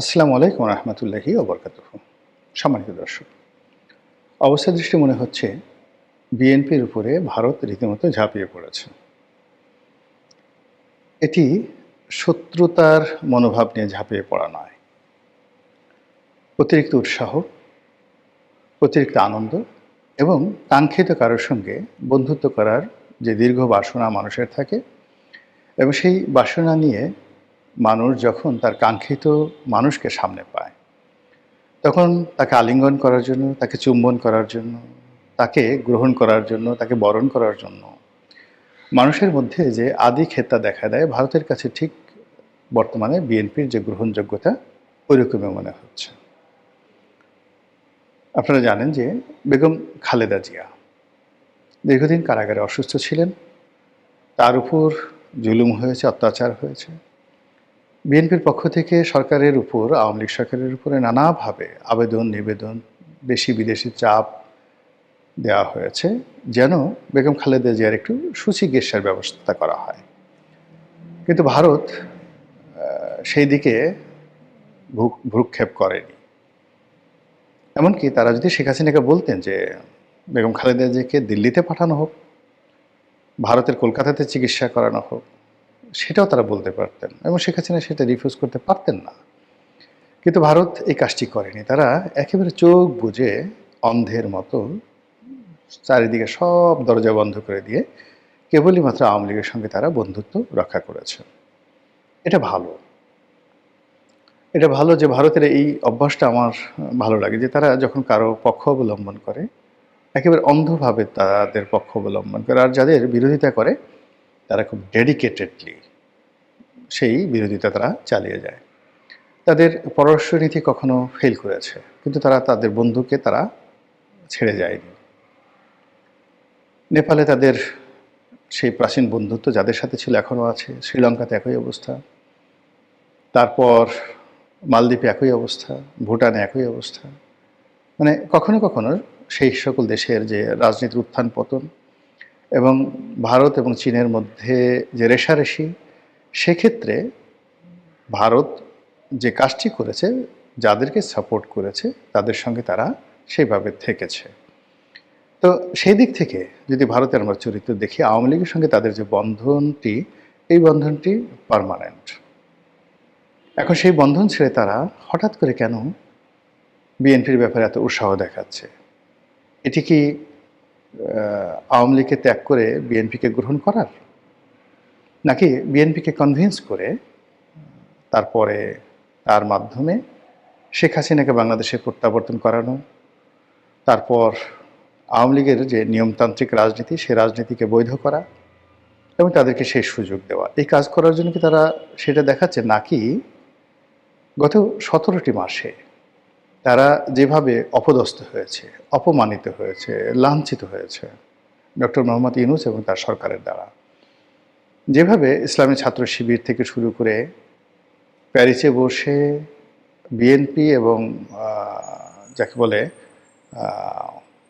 আসসালামু আলাইকুম রহমতুল্লাহি ওবরকাত সম্মানিত দর্শক, অবস্থা দৃষ্টি মনে হচ্ছে বিএনপির উপরে ভারত রীতিমতো ঝাঁপিয়ে পড়েছে। এটি শত্রুতার মনোভাব নিয়ে ঝাঁপিয়ে পড়া নয়। অতিরিক্ত উৎসাহ, অতিরিক্ত আনন্দ এবং কাঙ্ক্ষিত কারোর সঙ্গে বন্ধুত্ব করার যে দীর্ঘ বাসনা মানুষের থাকে এবং সেই বাসনা নিয়ে মানুষ যখন তার কাঙ্ক্ষিত মানুষকে সামনে পায়, তখন তাকে আলিঙ্গন করার জন্য, তাকে চুম্বন করার জন্য, তাকে গ্রহণ করার জন্য, তাকে বরণ করার জন্য মানুষের মধ্যে যে আদি খেতা দেখা দেয়, ভারতের কাছে ঠিক বর্তমানে বিএনপির যে গ্রহণযোগ্যতা, ওইরকমই মনে হচ্ছে। আপনারা জানেন যে বেগম খালেদা জিয়া দীর্ঘদিন কারাগারে অসুস্থ ছিলেন। তার উপর জুলুম হয়েছে, অত্যাচার হয়েছে। বিএনপির পক্ষ থেকে সরকারের উপর, আওয়ামী লীগ সরকারের উপরে নানাভাবে আবেদন, নিবেদন, দেশি বিদেশি চাপ দেওয়া হয়েছে, যেন বেগম খালেদা জিয়ার একটু সুচিকিৎসার ব্যবস্থা করা হয়। কিন্তু ভারত সেই দিকে ভ্রু- ভ্রুক্ষেপ করেনি। এমনকি তারা যদি শেখ হাসিনাকে বলতেন যে, বেগম খালেদা জিয়াকে দিল্লিতে পাঠানো হোক, ভারতের কলকাতাতে চিকিৎসা করানো হোক সেটাও তারা বলতে পারতেন এবং শেখ হাসিনা সেটা রিফিউজ করতে পারতেন না। কিন্তু ভারত এই কাজটি করেনি। তারা একেবারে চোখ বুজে অন্ধের মতো চারিদিকে সব দরজা বন্ধ করে দিয়ে কেবলই মাত্র আওয়ামী লীগের সঙ্গে তারা বন্ধুত্ব রক্ষা করেছে। এটা ভালো। এটা ভালো যে ভারতের এই অভ্যাসটা আমার ভালো লাগে যে তারা যখন কারও পক্ষ অবলম্বন করে, একেবারে অন্ধভাবে তাদের পক্ষ অবলম্বন করে আর যাদের বিরোধিতা করে তারা খুব ডেডিকেটেডলি সেই বিরোধিতা তারা চালিয়ে যায়। তাদের পররাষ্ট্র নীতি কখনো ফেল করেছে, কিন্তু তারা তাদের বন্ধুকে তারা ছেড়ে যায়নি। নেপালে তাদের সেই প্রাচীন বন্ধুত্ব যাদের সাথে ছিল এখনও আছে, শ্রীলঙ্কাতে একই অবস্থা। তারপর মালদ্বীপে একই অবস্থা, ভুটানে একই অবস্থা। মানে কখনো কখনো সেই সকল দেশের যে রাজনীতির উত্থান পতন এবং ভারত এবং চীনের মধ্যে যে রেশারেশি সেক্ষেত্রে ভারত যে কাজটি করেছে, যাদেরকে সাপোর্ট করেছে, তাদের সঙ্গে তারা সেইভাবে থেকেছে। তো সেই দিক থেকে যদি ভারতের আমরা চরিত্র দেখি, আওয়ামী লীগের সঙ্গে তাদের যে বন্ধনটি, এই বন্ধনটি পার্মানেন্ট এখন সেই বন্ধন ছেড়ে তারা হঠাৎ করে কেন বিএনপির ব্যাপারে এত উৎসাহ দেখাচ্ছে? এটি কি আওয়ামী লীগকে ত্যাগ করে বিএনপিকে গ্রহণ করার? নাকি বিএনপিকে কনভিন্স করে তারপরে তার মাধ্যমে শেখ হাসিনাকে বাংলাদেশে প্রত্যাবর্তন করানো? তারপর আওয়ামী লীগের যে নিয়মতান্ত্রিক রাজনীতি, সে রাজনীতিকে বৈধ করা এবং তাদেরকে সেই সুযোগ দেওয়া। এই কাজ করার জন্য কি তারা সেটা দেখাচ্ছে? নাকি গত সতেরোটি মাসে তারা যেভাবে অপদস্থ হয়েছে, অপমানিত হয়েছে, লাঞ্ছিত হয়েছে ডক্টর মোহাম্মদ ইউনুস এবং তার সরকারের দ্বারা। যেভাবে ইসলামী ছাত্র শিবির থেকে শুরু করে প্যারিসে বসে বিএনপি এবং যাকে বলে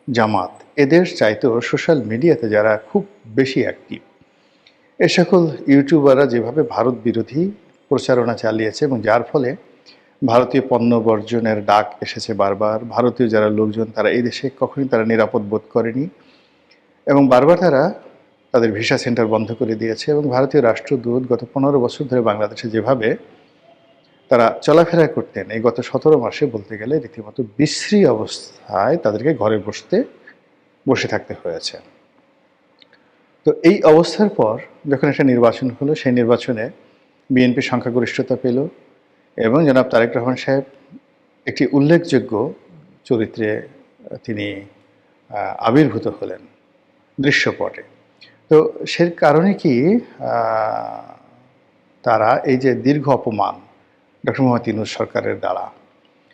জামাত, এদের চাইতেও সোশ্যাল মিডিয়াতে যারা খুব বেশি অ্যাক্টিভ এ সকল ইউটিউবাররা যেভাবে ভারত বিরোধী প্রচারণা চালিয়েছে এবং যার ফলে ভারতীয় পণ্য বর্জনের ডাক এসেছে বারবার। ভারতীয় যারা লোকজন, তারা এই দেশে কখনোই তারা নিরাপদ বোধ করেনি। এবং বারবার তারা তাদের ভিসা সেন্টার বন্ধ করে দিয়েছে এবং ভারতীয় রাষ্ট্রদূত গত পনেরো বছর ধরে বাংলাদেশে যেভাবে তারা চলাফেরা করতেন, এই গত সতেরো মাসে বলতে গেলে রীতিমতো বিশ্রী অবস্থায় তাদেরকে ঘরে বসতে, বসে থাকতে হয়েছে। তো এই অবস্থার পর যখন একটা নির্বাচন হলো, সেই নির্বাচনে বিএনপি সংখ্যাগরিষ্ঠতা পেল। এবং জনাব তারেক রহমান সাহেব একটি উল্লেখযোগ্য চরিত্রে তিনি আবির্ভূত হলেন দৃশ্যপটে। তো সে কারণে কি তারা এই যে দীর্ঘ অপমান ডক্টর মোহাম্মদ ইউনুস সরকারের দ্বারা,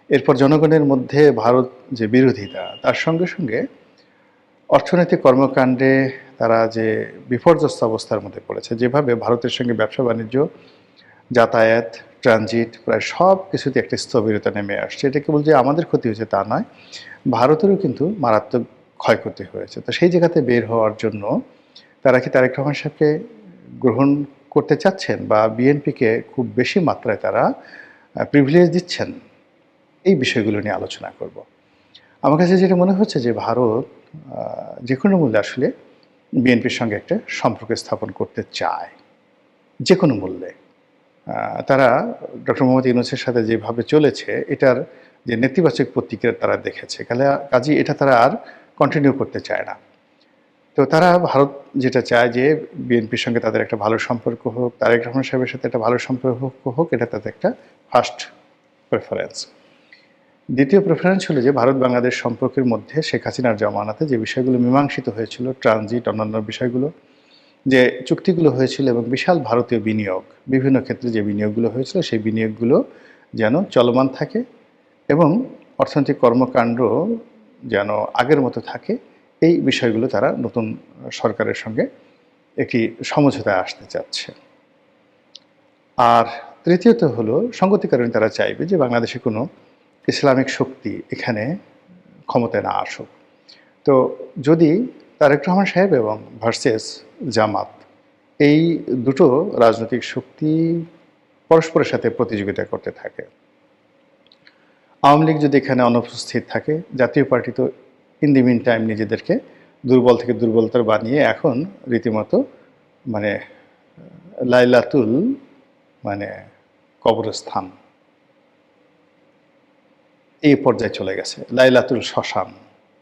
এরপর জনগণের মধ্যে ভারত যে বিরোধিতা, তার সঙ্গে সঙ্গে অর্থনৈতিক কর্মকাণ্ডে তারা যে বিপর্যস্ত অবস্থার মধ্যে পড়েছে, যেভাবে ভারতের সঙ্গে ব্যবসা বাণিজ্য যাতায়াত ট্রানজিট প্রায় সব কিছুতে একটা স্থবিরতা নেমে আসছে। এটা কেবল যে আমাদের ক্ষতি হয়েছে তা নয়, ভারতেরও কিন্তু মারাত্মক ক্ষয়ক্ষতি হয়েছে। তো সেই জায়গাতে বের হওয়ার জন্য তারা কি তারেক রহমান সাহেবকে গ্রহণ করতে চাচ্ছেন বা বিএনপিকে খুব বেশি মাত্রায় তারা প্রিভিলেজ দিচ্ছেন? এই বিষয়গুলো নিয়ে আলোচনা করব। আমার কাছে যেটা মনে হচ্ছে যে ভারত যে কোনো মূল্যে আসলে বিএনপির সঙ্গে একটা সম্পর্ক স্থাপন করতে চায়। যে কোনো মূল্যে। তারা ডক্টর মোহাম্মদ ইউনুসের সাথে যেভাবে চলেছে, এটার যে নেতিবাচক প্রতিক্রিয়া তারা দেখেছে। কাজে এটা তারা আর কন্টিনিউ করতে চায় না। তো তারা ভারত যেটা চায় যে বিএনপির সঙ্গে তাদের একটা ভালো সম্পর্ক হোক, তারেক রহমান সাহেবের সাথে একটা ভালো সম্পর্ক হোক, এটা তাদের একটা ফার্স্ট প্রেফারেন্স দ্বিতীয় প্রেফারেন্স হলো যে ভারত বাংলাদেশ সম্পর্কের মধ্যে শেখ হাসিনার জমানাতে যে বিষয়গুলো মীমাংসিত হয়েছিল ট্রানজিট অন্যান্য বিষয়গুলো যে চুক্তিগুলো হয়েছিল এবং বিশাল ভারতীয় বিনিয়োগ, বিভিন্ন ক্ষেত্রে যে বিনিয়োগগুলো হয়েছিল সেই বিনিয়োগগুলো যেন চলমান থাকে এবং অর্থনৈতিক কর্মকাণ্ড যেন আগের মতো থাকে, এই বিষয়গুলো তারা নতুন সরকারের সঙ্গে একটি সমঝোতায় আসতে চাচ্ছে। আর তৃতীয়ত হলো সঙ্গতি কারণে তারা চাইবে যে বাংলাদেশে কোনো ইসলামিক শক্তি এখানে ক্ষমতায় না আসুক। তো যদি তারেক রহমান সাহেব এবং ভার্সেস জামাত। এই দুটো রাজনৈতিক শক্তি পরস্পরের সাথে প্রতিযোগিতা করতে থাকে। আওয়ামী লীগ যদি এখানে অনুপস্থিত থাকে, জাতীয় পার্টি তো ইন দি মিন টাইম নিজেদেরকে দুর্বল থেকে দুর্বলতর বানিয়ে এখন রীতিমতো মানে লাইলাতুল মানে কবরস্থান। এই পর্যায়ে চলে গেছে, লাইলাতুল শ্মশান।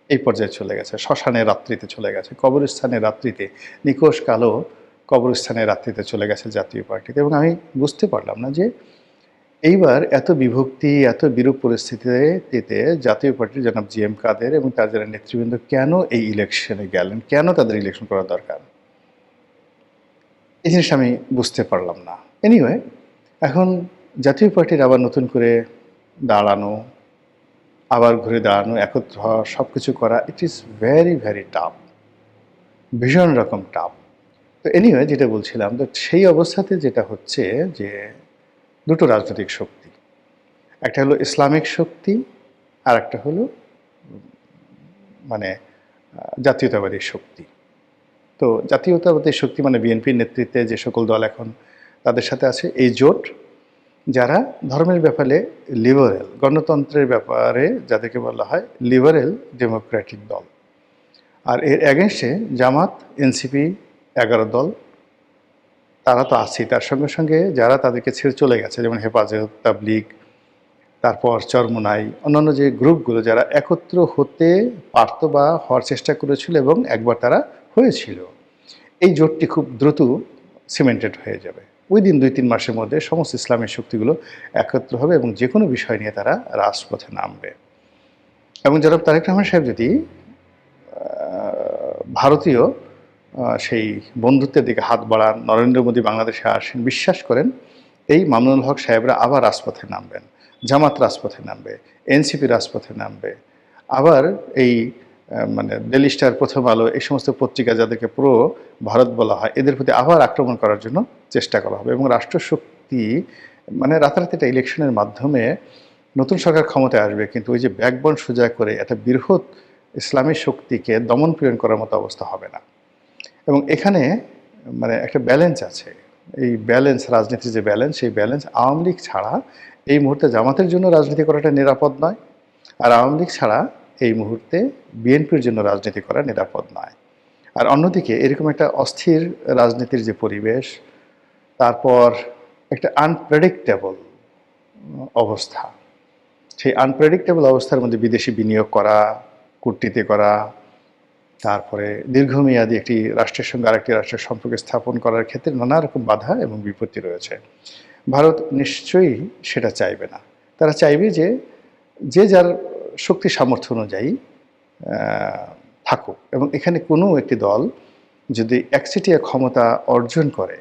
এই পর্যায়ে চলে গেছে। শ্মশানের রাত্রিতে চলে গেছে। কবরস্থানের রাত্রিতে নিকোষ কালো কবরস্থানের রাত্রিতে চলে গেছে জাতীয় পার্টিতে। এবং আমি বুঝতে পারলাম না যে এইবার এত বিভক্তি, এত বিরূপ পরিস্থিতিতে জাতীয় পার্টির জনাব জি এম কাদের এবং তার যারা নেতৃবৃন্দ, কেন এই ইলেকশনে গেলেন? কেন তাদের ইলেকশন করা দরকার? এই জিনিস আমি বুঝতে পারলাম না। এনিওয়ে এখন জাতীয় পার্টির আবার নতুন করে দাঁড়ানো আবার ঘুরে দাঁড়ানো, একত্র হওয়া সব কিছু করা it is very very tough ভীষণ রকম টাফ তো এনিওয়ে যেটা বলছিলাম, তো সেই অবস্থাতে যেটা হচ্ছে যে দুটো রাজনৈতিক শক্তি। একটা হলো ইসলামিক শক্তি আর একটা হলো মানে জাতীয়তাবাদী শক্তি। তো জাতীয়তাবাদী শক্তি মানে বিএনপির নেতৃত্বে যে সকল দল এখন তাদের সাথে আছে, এই জোট যারা ধর্মের ব্যাপারে লিবারেল গণতন্ত্রের ব্যাপারে যাদেরকে বলা হয় লিবারেল ডেমোক্রেটিক দল। আর এর অ্যাগেনস্টে জামাত এনসিপি এগারো দল, তারা তো আছেই। তার সঙ্গে সঙ্গে যারা তাদেরকে ছেড়ে চলে গেছে, যেমন হেফাজত, তাবলিগ, তারপর চরমোনাই, অন্যান্য যে গ্রুপগুলো যারা একত্র হতে পারত বা হওয়ার চেষ্টা করেছিল এবং একবার তারা হয়েছিল, এই জোটটি খুব দ্রুত সিমেন্টেড হয়ে যাবে। ওই দিন দুই, তিন মাসের মধ্যে সমস্ত ইসলামের শক্তিগুলো একত্র হবে এবং যে কোনো বিষয় নিয়ে তারা রাজপথে নামবে। এবং জনাব তারেক রহমান সাহেব যদি ভারতীয় সেই বন্ধুত্বের দিকে হাত বাড়ান, নরেন্দ্র মোদী বাংলাদেশে আসেন, বিশ্বাস করেন, এই মামুনুল হক সাহেবরা আবার রাজপথে নামবেন। জামাত রাজপথে নামবে, এনসিপি রাজপথে নামবে। আবার এই মানে ডেলি স্টার, প্রথম আলো, এই সমস্ত পত্রিকা যাদেরকে পুরো ভারত বলা হয়, এদের প্রতি আবার আক্রমণ করার জন্য চেষ্টা করা হবে। এবং রাষ্ট্রশক্তি মানে রাতারাতি একটা ইলেকশনের মাধ্যমে নতুন সরকার ক্ষমতায় আসবে, কিন্তু ওই যে ব্যাকবন সোজা করে একটা বৃহৎ ইসলামী শক্তিকে দমন পীড়ন করার মতো অবস্থা হবে না। এবং এখানে মানে একটা ব্যালেন্স আছে। এই ব্যালেন্স, রাজনীতির যে ব্যালেন্স, সেই ব্যালেন্স আওয়ামী লীগ ছাড়া এই মুহূর্তে জামাতের জন্য রাজনীতি করাটা নিরাপদ নয়। আর আওয়ামী লীগ ছাড়া এই মুহূর্তে বিএনপির জন্য রাজনীতি করা নিরাপদ নয়। আর অন্যদিকে এরকম একটা অস্থির রাজনীতির যে পরিবেশ, তারপর একটা আনপ্রেডিক্টেবল অবস্থা। সেই আনপ্রেডিক্টেবল অবস্থার মধ্যে বিদেশি বিনিয়োগ করা, কূটনীতি করা, তারপরে দীর্ঘমেয়াদী একটি রাষ্ট্রের সঙ্গে আরেকটি রাষ্ট্রের সম্পর্ক স্থাপন করার ক্ষেত্রে নানা রকম বাধা এবং বিপত্তি রয়েছে। ভারত নিশ্চয়ই সেটা চাইবে না। তারা চাইবে যে যে যার শক্তি সামর্থ্য অনুযায়ী থাকুক। এবং এখানে কোনো একটি দল যদি একচেটিয়া ক্ষমতা অর্জন করে,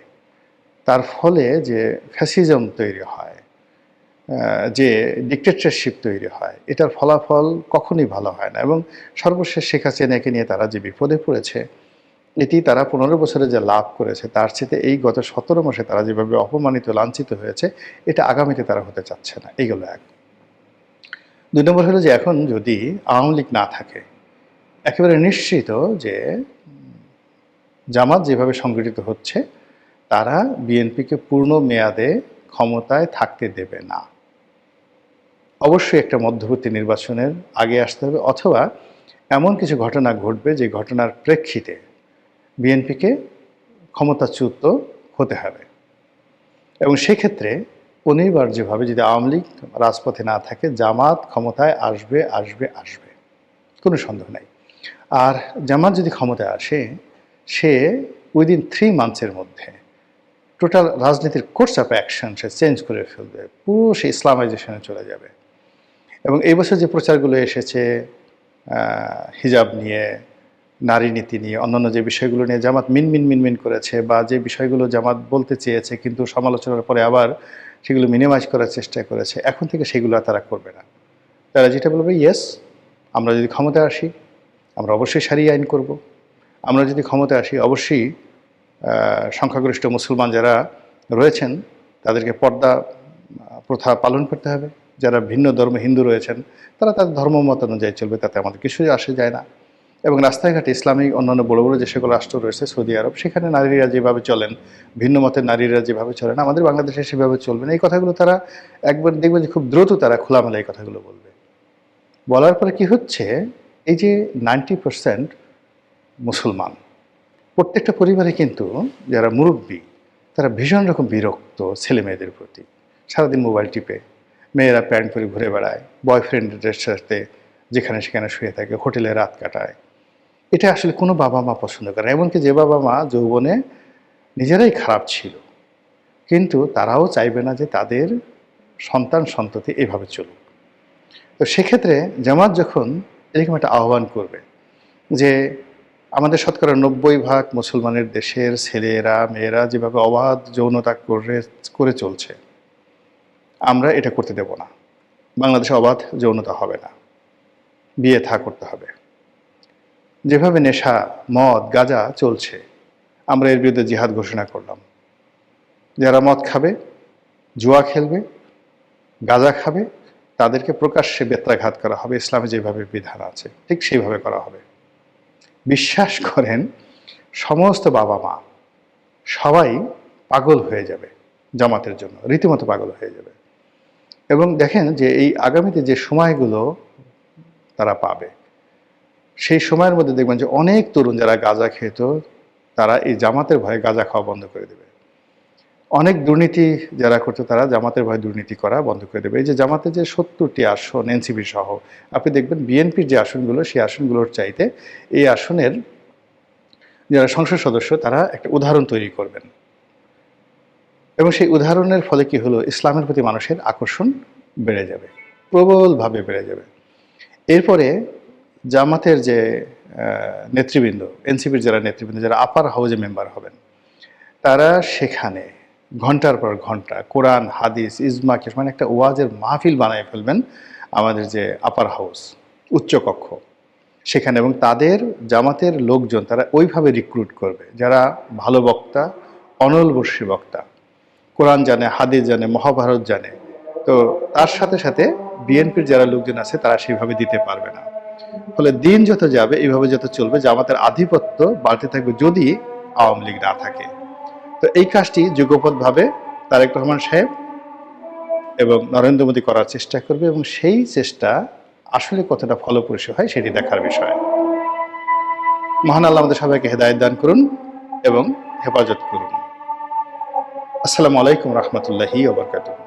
তার ফলে যে ফ্যাসিজম তৈরি হয় যে ডিক্টেটরশিপ তৈরি হয়, এটার ফলাফল কখনই ভালো হয় না। এবং সর্বশেষ শেখ হাসিনাকে নিয়ে তারা যে বিপদে পড়েছে, এটি তারা পনেরো বছরে যে লাভ করেছে, তার চেয়ে এই গত সতেরো মাসে তারা যেভাবে অপমানিত, লাঞ্ছিত হয়েছে, এটা আগামীতে তারা হতে চাচ্ছে না। এইগুলো এক। দুই নম্বর হলো যে এখন যদি আওয়ামী লীগ না থাকে, একেবারে নিশ্চিত যে, জামাত যেভাবে সংগঠিত হচ্ছে, তারা বিএনপিকে পূর্ণ মেয়াদে ক্ষমতায় থাকতে দেবে না। অবশ্যই একটা মধ্যবর্তী নির্বাচনের আগে আসতে হবে, অথবা এমন কিছু ঘটনা ঘটবে যে ঘটনার প্রেক্ষিতে বিএনপিকে ক্ষমতাচ্যুত হতে হবে। এবং সেক্ষেত্রে অনিবার্যভাবে যদি আওয়ামী লীগ রাজপথে না থাকে, জামাত ক্ষমতায় আসবে আসবে আসবে। কোনো সন্দেহ নাই। আর জামাত যদি ক্ষমতায় আসে, সে উইদিন থ্রি মান্থসের মধ্যে টোটাল রাজনীতির কোর্স অফ অ্যাকশন সে চেঞ্জ করে ফেলবে, পুরো সে ইসলামাইজেশনে চলে যাবে। এবং এই বছর যে প্রচারগুলো এসেছে হিজাব নিয়ে, নারী নীতি নিয়ে, অন্যান্য যে বিষয়গুলো নিয়ে জামাত মিন মিন মিন মিন করেছে বা যে বিষয়গুলো জামাত বলতে চেয়েছে কিন্তু সমালোচনার পরে আবার সেগুলো মিনিমাইজ করার চেষ্টা করেছে। এখন থেকে সেগুলো তারা করবে না। তারা যেটা বলবে ইয়েস আমরা যদি ক্ষমতায় আসি, আমরা অবশ্যই সারি আইন করব। আমরা যদি ক্ষমতায় আসি, অবশ্যই সংখ্যাগরিষ্ঠ মুসলমান যারা রয়েছেন, তাদেরকে পর্দা, প্রথা পালন করতে হবে। যারা ভিন্ন ধর্ম হিন্দু রয়েছেন, তারা তাদের ধর্ম মত অনুযায়ী চলবে, তাতে আমাদের কিছুই আসে যায় না। এবং রাস্তাঘাটে ইসলামিক অন্যান্য বড় বড় যে সকল রাষ্ট্র রয়েছে, সৌদি আরব, সেখানে নারীরা যেভাবে চলেন, ভিন্ন মতের নারীরা যেভাবে চলেন, আমাদের বাংলাদেশে সেভাবে চলবে না। এই কথাগুলো তারা একবার দেখবেন যে খুব দ্রুত তারা খোলামেলা এই কথাগুলো বলবে। বলার পরে কি হচ্ছে? এই যে নাইনটি পার্সেন্ট মুসলমান, প্রত্যেকটা পরিবারে কিন্তু যারা মুরব্বী, তারা ভীষণ রকম বিরক্ত ছেলে মেয়েদের প্রতি। সারাদিন মোবাইল টিপে, মেয়েরা প্যান্ট পরে ঘুরে বেড়ায়, বয়ফ্রেন্ডদের সাথে যেখানে সেখানে শুয়ে থাকে, হোটেলে রাত কাটায়। এটা আসলে কোনো বাবা মা পছন্দ করে না। এমনকি যে বাবা মা যৌবনে নিজেরাই খারাপ ছিল, কিন্তু তারাও চাইবে না যে তাদের সন্তান সন্ততি এভাবে চলুক। তো সেক্ষেত্রে জামাত যখন এরকম একটা আহ্বান করবে যে আমাদের শতকরা নব্বই ভাগ মুসলমানের দেশের ছেলেরা, মেয়েরা যেভাবে অবাধ যৌনতা করে করে চলছে, আমরা এটা করতে দেব না। বাংলাদেশে অবাধ যৌনতা হবে না। বিয়ে থা করতে হবে। যেভাবে নেশা, মদ, গাজা চলছে, আমরা এর বিরুদ্ধে জিহাদ ঘোষণা করলাম। যারা মদ খাবে, জুয়া খেলবে, গাঁজা খাবে, তাদেরকে প্রকাশ্যে বেত্রাঘাত করা হবে, ইসলামে যেভাবে বিধান আছে, ঠিক সেইভাবে করা হবে। বিশ্বাস করেন, সমস্ত বাবা মা সবাই পাগল হয়ে যাবে জামাতের জন্য, রীতিমতো পাগল হয়ে যাবে। এবং দেখেন যে এই আগামীতে যে সময়গুলো তারা পাবে সেই সময়ের মধ্যে দেখবেন যে অনেক তরুণ যারা গাঁজা খেত, তারা এই জামাতের ভয়ে গাঁজা খাওয়া বন্ধ করে দেবে। অনেক দুর্নীতি যারা করতো, তারা জামাতের ভয়ে দুর্নীতি করা বন্ধ করে দেবে। এই যে জামাতের যে সত্তরটি আসন, এনসিপি সহ, আপনি দেখবেন বিএনপির যে আসনগুলো, সেই আসনগুলোর চাইতে এই আসনের যারা সংসদ সদস্য, তারা একটা উদাহরণ তৈরি করবেন। এবং সেই উদাহরণের ফলে কি হলো? ইসলামের প্রতি মানুষের আকর্ষণ বেড়ে যাবে, প্রবলভাবে বেড়ে যাবে। এরপরে জামাতের যে নেতৃবৃন্দ, এনসিপির যারা নেতৃবৃন্দ, যারা আপার হাউজে মেম্বার হবেন, তারা সেখানে ঘণ্টার পর ঘণ্টা কোরআন, হাদিস, ইজমা কিস মানে একটা ওয়াজের মাহফিল বানায় ফেলবেন আমাদের যে আপার হাউস উচ্চকক্ষ সেখানে এবং তাদের জামাতের লোকজন, তারা ওইভাবে রিক্রুট করবে। যারা ভালো বক্তা অনলবর্ষী বক্তা। কোরআন জানে, হাদিস জানে, মহাভারত জানে। তো তার সাথে সাথে বিএনপির যারা লোকজন আছে, তারা সেভাবে দিতে পারবে না। ফলে দিন যত যাবে, এইভাবে যত চলবে, জামাতের আধিপত্য বাড়তে থাকবে যদি আওয়ামী লীগ না থাকে। তো এই কাজটি যুগপৎভাবে তারেক রহমান সাহেব এবং নরেন্দ্র মোদী করার চেষ্টা করবে এবং সেই চেষ্টা আসলে কতটা ফলপ্রসূ হয় সেটি দেখার বিষয়। মহান আল্লাহ আমাদের সবাইকে হেদায়ত দান করুন এবং হেফাজত করুন। আসসালামু আলাইকুম রহমতুল্লাহি ওবরকাতুহ